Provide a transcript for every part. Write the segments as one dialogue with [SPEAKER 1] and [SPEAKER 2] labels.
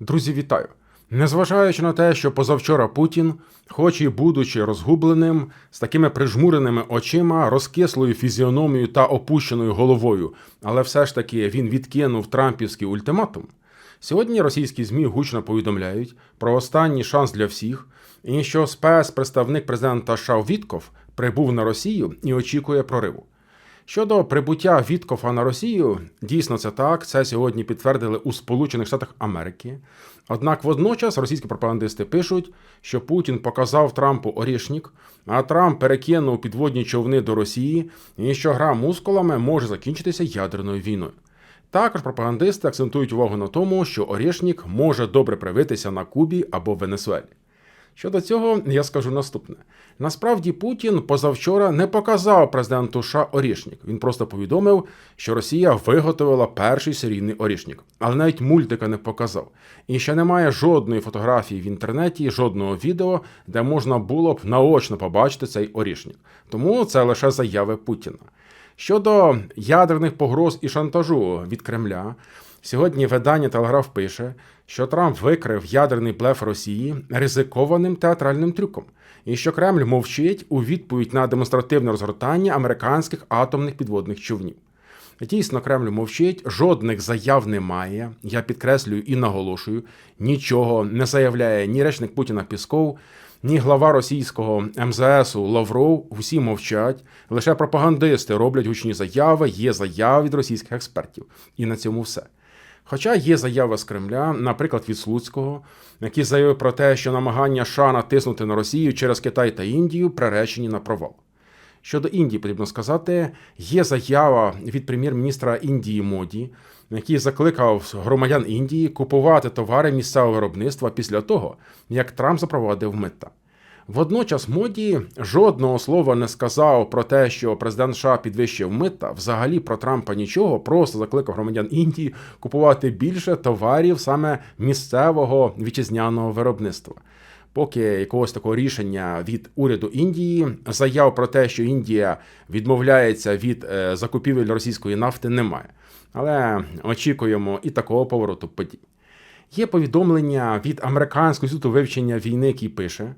[SPEAKER 1] Друзі, вітаю! Незважаючи на те, що позавчора Путін, хоч і будучи розгубленим, з такими прижмуреними очима, розкислою фізіономією та опущеною головою, але все ж таки він відкинув трампівський ультиматум. Сьогодні російські ЗМІ гучно повідомляють про останній шанс для всіх, і що спецпредставник президента США Вітков прибув на Росію і очікує прориву. Щодо прибуття Віткофа на Росію, дійсно це так. Це сьогодні підтвердили у Сполучених Штатах Америки. Однак водночас російські пропагандисти пишуть, що Путін показав Трампу орішник, а Трамп перекинув підводні човни до Росії, і що гра мускулами може закінчитися ядерною війною. Також пропагандисти акцентують увагу на тому, що орішник може добре привитися на Кубі або Венесуелі. Щодо цього, я скажу наступне: насправді Путін позавчора не показав президенту США орішник. Він просто повідомив, що Росія виготовила перший серійний орішник, але навіть мультика не показав. І ще немає жодної фотографії в інтернеті, жодного відео, де можна було б наочно побачити цей орішник. Тому це лише заяви Путіна. Щодо ядерних погроз і шантажу від Кремля. Сьогодні видання Телеграф пише, що Трамп викрив ядерний блеф Росії ризикованим театральним трюком, і що Кремль мовчить у відповідь на демонстративне розгортання американських атомних підводних човнів. Дійсно, Кремль мовчить, жодних заяв немає. Я підкреслюю і наголошую, нічого не заявляє ні речник Путіна Пісков, ні глава російського МЗСу Лавров. Усі мовчать. Лише пропагандисти роблять гучні заяви, є заяви від російських експертів. І на цьому все. Хоча є заява з Кремля, наприклад, від Слуцького, який заявив про те, що намагання США натиснути на Росію через Китай та Індію приречені на провал. Щодо Індії, потрібно сказати, є заява від прем'єр-міністра Індії Моді, який закликав громадян Індії купувати товари місцевого виробництва після того, як Трамп запровадив мита. Водночас моді жодного слова не сказав про те, що президент США підвищив мита. Взагалі про Трампа нічого, просто закликав громадян Індії купувати більше товарів саме місцевого вітчизняного виробництва. Поки якогось такого рішення від уряду Індії заяв про те, що Індія відмовляється від е, закупівель російської нафти, немає. Але очікуємо і такого повороту подій. Є повідомлення від американського інституту вивчення війни, який пише,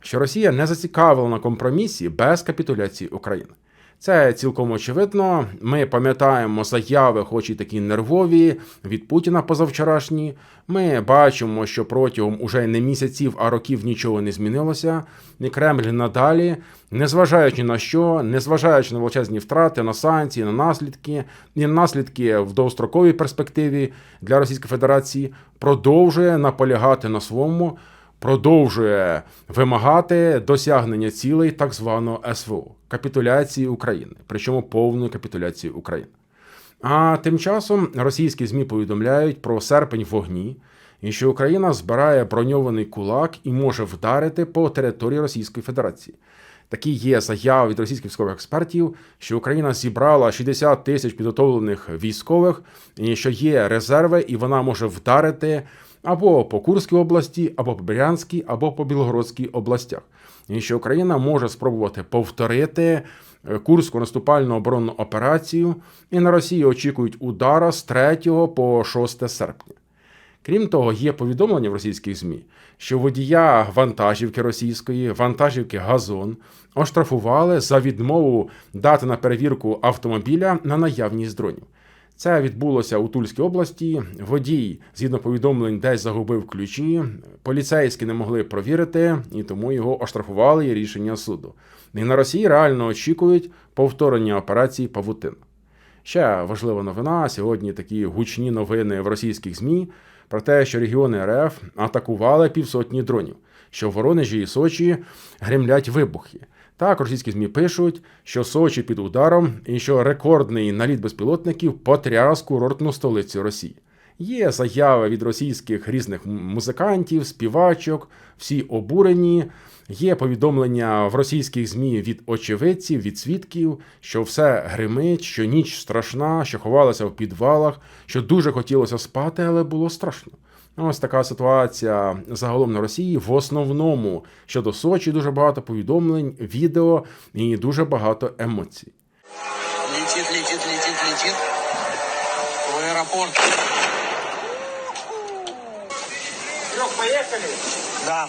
[SPEAKER 1] що Росія не зацікавила на компромісі без капітуляції України. Це цілком очевидно. Ми пам'ятаємо заяви, хоч і такі нервові, від Путіна позавчорашні. Ми бачимо, що протягом уже не місяців, а років нічого не змінилося. І Кремль надалі, незважаючи на що, незважаючи на величезні втрати, на санкції, на наслідки і наслідки в довгостроковій перспективі для Російської Федерації, продовжує наполягати на своєму продовжує вимагати досягнення цілей так званого СВО капітуляції України, причому повної капітуляції України. А тим часом російські ЗМІ повідомляють про серпень вогні і що Україна збирає броньований кулак і може вдарити по території Російської Федерації. Такі є заяви від російських військових експертів, що Україна зібрала 60 тисяч підготовлених військових, і що є резерви, і вона може вдарити або по Курській області, або по Брянській, або по Білгородській областях. І що Україна може спробувати повторити е, Курську наступальну оборонну операцію, і на Росію очікують удара з 3 по 6 серпня. Крім того, є повідомлення в російських ЗМІ, що водія вантажівки російської, вантажівки Газон, оштрафували за відмову дати на перевірку автомобіля на наявність дронів. Це відбулося у Тульській області. Водій, згідно повідомлень, десь загубив ключі. Поліцейські не могли провірити, і тому його оштрафували і рішення суду. І на Росії реально очікують повторення операції Павутин. Ще важлива новина. Сьогодні такі гучні новини в російських ЗМІ про те, що регіони РФ атакували півсотні дронів, що в Воронежі і Сочі гремлять вибухи. Так, російські ЗМІ пишуть, що Сочі під ударом і що рекордний наліт безпілотників потряс курортну столицю Росії. Є заяви від російських різних музикантів, співачок, всі обурені. Є повідомлення в російських ЗМІ від очевидців, від свідків, що все гримить, що ніч страшна, що ховалися в підвалах, що дуже хотілося спати, але було страшно. Ось така ситуація загалом на Росії. В основному щодо Сочі дуже багато повідомлень, відео і дуже багато емоцій.
[SPEAKER 2] Летит, летит, летит, летит. В аэропорт.
[SPEAKER 3] трех поехали?
[SPEAKER 2] Да.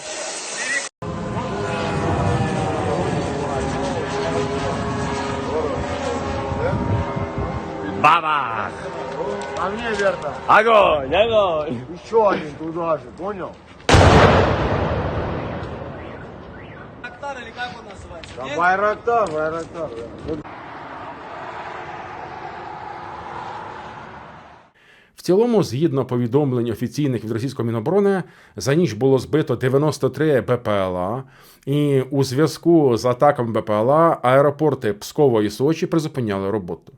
[SPEAKER 2] Баба!
[SPEAKER 3] А мне верно.
[SPEAKER 2] Огонь, огонь!
[SPEAKER 3] Еще один туда же, понял?
[SPEAKER 4] Байрактар или как он называется?
[SPEAKER 3] Да, Байрактар, Байрактар. да.
[SPEAKER 1] В цілому, згідно повідомлень офіційних від російського міноборони, за ніч було збито 93 БПЛА, і у зв'язку з атаками БПЛА аеропорти Пскова і Сочі призупиняли роботу.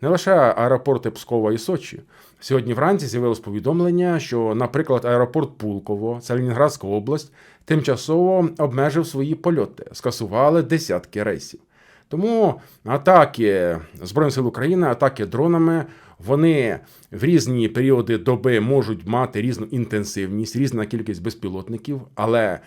[SPEAKER 1] Не лише аеропорти Пскова і Сочі. Сьогодні вранці з'явилось повідомлення, що, наприклад, аеропорт Пулково, це Ленінградська область, тимчасово обмежив свої польоти, скасували десятки рейсів. Тому атаки Збройних сил України, атаки дронами, вони в різні періоди доби можуть мати різну інтенсивність, різна кількість безпілотників. Але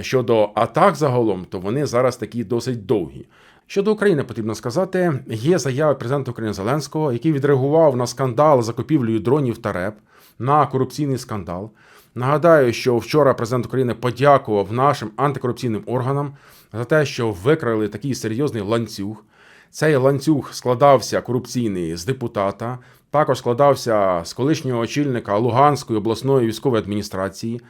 [SPEAKER 1] щодо атак загалом, то вони зараз такі досить довгі. Щодо України потрібно сказати, є заява президента України Зеленського, який відреагував на скандал закупівлею дронів та РЕП, на корупційний скандал. Нагадаю, що вчора президент України подякував нашим антикорупційним органам за те, що викрали такий серйозний ланцюг. Цей ланцюг складався корупційний з депутата, також складався з колишнього очільника Луганської обласної військової адміністрації,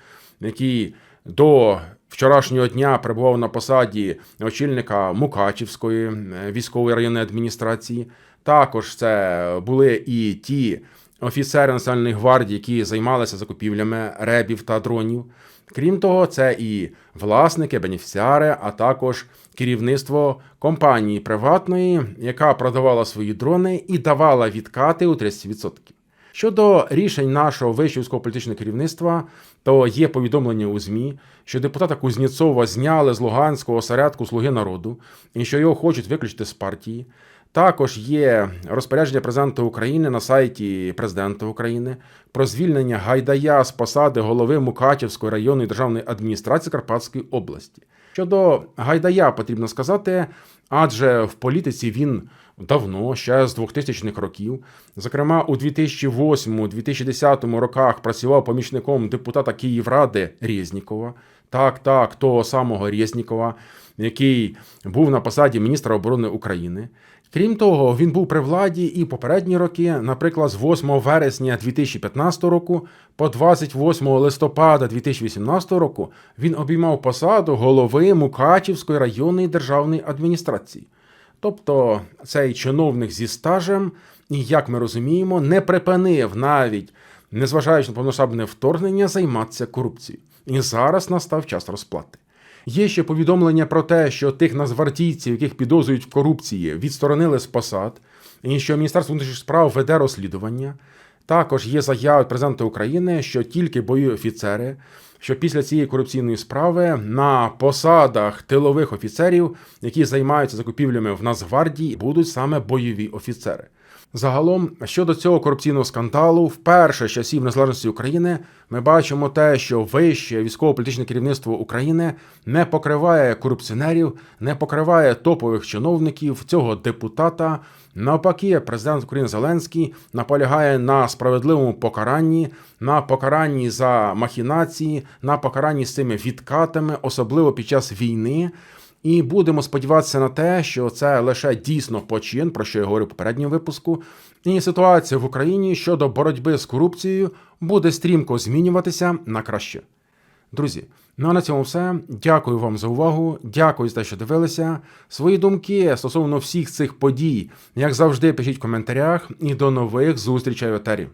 [SPEAKER 1] який до вчорашнього дня перебував на посаді очільника Мукачівської е, військової районної адміністрації. Також це були і ті офіцери Національної гвардії, які займалися закупівлями ребів та дронів. Крім того, це і власники, бенефіціари, а також керівництво компанії приватної, яка продавала свої дрони і давала відкати у 30%. Щодо рішень нашого вищого військово-політичного керівництва, то є повідомлення у ЗМІ, що депутата Кузнєцова зняли з Луганського осередку Слуги народу і що його хочуть виключити з партії. Також є розпорядження президента України на сайті президента України про звільнення Гайдая з посади голови Мукачівської районної державної адміністрації Карпатської області. Щодо Гайдая потрібно сказати, адже в політиці він давно, ще з 2000-х років. Зокрема, у 2008-2010 роках працював помічником депутата Київради Резнікова. Так, так, того самого Резнікова, який був на посаді міністра оборони України. Крім того, він був при владі і попередні роки, наприклад, з 8 вересня 2015 року по 28 листопада 2018 року він обіймав посаду голови Мукачівської районної державної адміністрації. Тобто цей чиновник зі стажем, як ми розуміємо, не припинив навіть, незважаючи на повномасштабне вторгнення, займатися корупцією. І зараз настав час розплати. Є ще повідомлення про те, що тих нацгвардійців, яких підозрюють в корупції, відсторонили з посад, і що Міністерство внутрішніх справ веде розслідування. Також є заява від президента України, що тільки бойові офіцери, що після цієї корупційної справи на посадах тилових офіцерів, які займаються закупівлями в Нацгвардії, будуть саме бойові офіцери. Загалом, щодо цього корупційного скандалу, вперше з часів незалежності України ми бачимо те, що вище військово-політичне керівництво України не покриває корупціонерів, не покриває топових чиновників цього депутата. Навпаки, президент України Зеленський наполягає на справедливому покаранні, на покаранні за махінації, на покаранні з цими відкатами, особливо під час війни. І будемо сподіватися на те, що це лише дійсно почин, про що я говорив у попередньому випуску. І ситуація в Україні щодо боротьби з корупцією буде стрімко змінюватися на краще. Друзі, ну а на цьому все. Дякую вам за увагу. Дякую за те, що дивилися. Свої думки стосовно всіх цих подій, як завжди, пишіть в коментарях. І до нових зустрічей в етері.